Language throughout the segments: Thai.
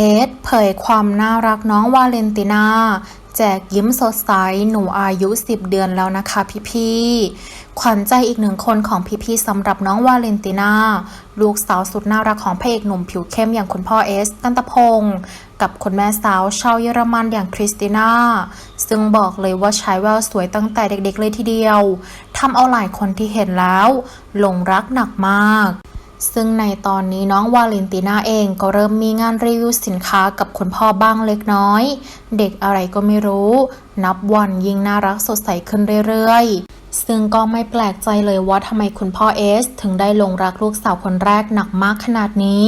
เอสเผยความน่ารักน้องวาเลนตินาแจกยิ้มสดใสหนูอายุ 10 เดือนแล้วนะคะพี่ๆขวัญใจอีกหนึ่งคนของพี่ๆสำหรับน้องวาเลนตินาลูกสาวสุดน่ารักของพระเอกหนุ่มผิวเข้มอย่างคุณพ่อเอส กันตพงศ์กับคุณแม่สาวชาวเยอรมันอย่างคริสติน่าซึ่งบอกเลยว่าใช้แววสวยตั้งแต่เด็กๆเลยทีเดียวทำเอาหลายคนที่เห็นแล้วหลงรักหนักมาก ซึ่งในตอนนี้น้องวาเลนติน่าเองก็เริ่มมีงานรีวิวสินค้ากับคุณพ่อบ้างเล็กน้อย เด็กอะไรก็ไม่รู้ นับวันยิ่งน่ารักสดใสขึ้นเรื่อยๆ ซึ่งก็ไม่แปลกใจเลยว่าทำไมคุณพ่อเอส ถึงได้ลงรักลูกสาวคนแรกหนักมากขนาดนี้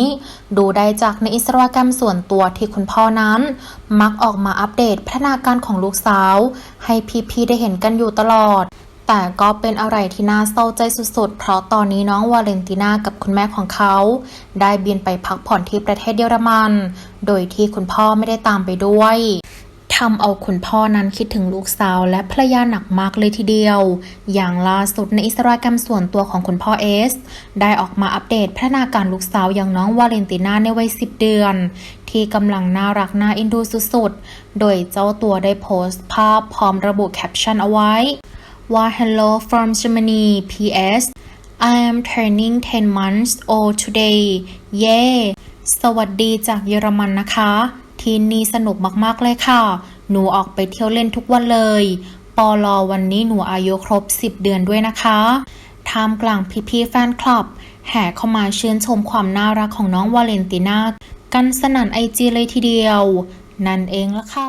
ดูได้จากในอินสตาแกรมส่วนตัวที่คุณพ่อนั้น มักออกมาอัปเดตพัฒนาการของลูกสาว ให้พี่ๆได้เห็นกันอยู่ตลอด แต่ก็เป็นอะไรที่น่าเศร้าใจสุดๆ เพราะตอนนี้น้องวาเลนติน่ากับคุณแม่ของเขา ได้บินไปพักผ่อนที่ประเทศเยอรมัน โดยที่คุณพ่อไม่ได้ตามไปด้วยทำเอาคุณพ่อนั้นคิดถึงลูกสาวและภรรยาหนักมากเลยทีเดียว อย่างล่าสุดในอิสตาแกรมส่วนตัวของคุณพ่อเอส ได้ออกมาอัปเดตพัฒนาการลูกสาวอย่างน้องวาเลนติน่าในวัย 10 เดือน ที่กำลังน่ารักน่าเอ็นดูสุดๆ โดยเจ้าตัวได้โพสต์ภาพพร้อมระบุแคปชั่นเอาไว้ ว่า Hello from Germany PS I am turning 10 months old today เย้สวัสดีจากเยอรมันนะคะ ที่นี่สนุกมาก ๆ เลยค่ะ หนูออกไปเที่ยวเล่นทุกวันเลย ปอลอวันนี้หนูอายุครบ 10 เดือนด้วยนะคะท่ามกลางพี่ๆแฟนคลับ แห่เข้ามาชื่นชมความน่ารักของน้องวาเลนติน่ากันสนั่นไอจีเลยทีเดียว นั่นเองละค่ะ